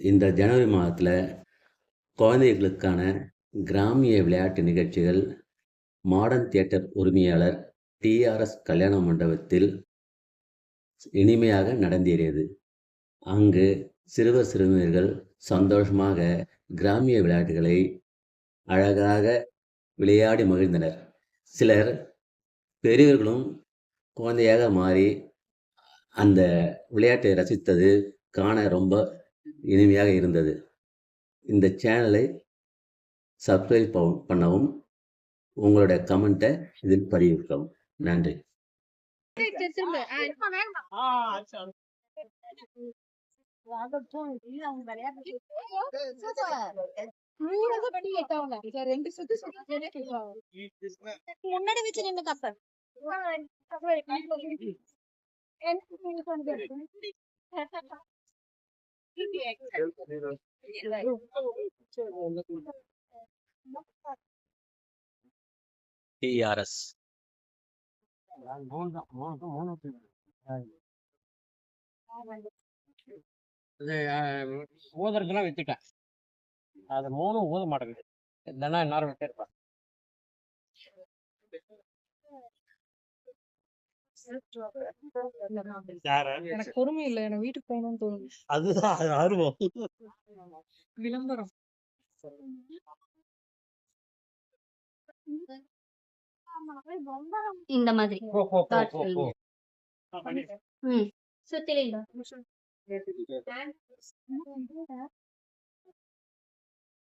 இந்த ஜனவரி மாதத்தில் குழந்தைகளுக்கான கிராமிய விளையாட்டு நிகழ்ச்சிகள் மாடர்ன் தியேட்டர் உரிமையாளர் டிஆர்எஸ் கல்யாண மண்டபத்தில் இனிமையாக நடந்தேறியது. அங்கு சிறுவர் சிறுமியர்கள் சந்தோஷமாக கிராமிய விளையாட்டுகளை அழகாக விளையாடி மகிழ்ந்தனர். சிலர் பெரியவர்களும் குழந்தையாக மாறி அந்த விளையாட்டை ரசித்தது காண ரொம்ப இனிமையாக இருந்தது. இந்த சேனலை சப்ஸ்கிரைப் பண்ணவும் உங்களுடைய கமெண்ட்டை இதில் பதிவிட்டவும் நன்றி. முன்னாடி வச்சு நின்று டிஆர்எஸ் ஊதுறதுலாம் வித்துட்டேன். அது மூணும் ஊத மாட்டேங்குது. இல்லைன்னா எல்லாரும் விட்டே இருப்பேன் எனக்கு பொறுமை இல்ல எனக்கு வீட்டுக்கு போகணும்னு தோணுது. அதுதான் அது ஆர்வம். விளம்பரம். இந்த மாதிரி. சுத்தில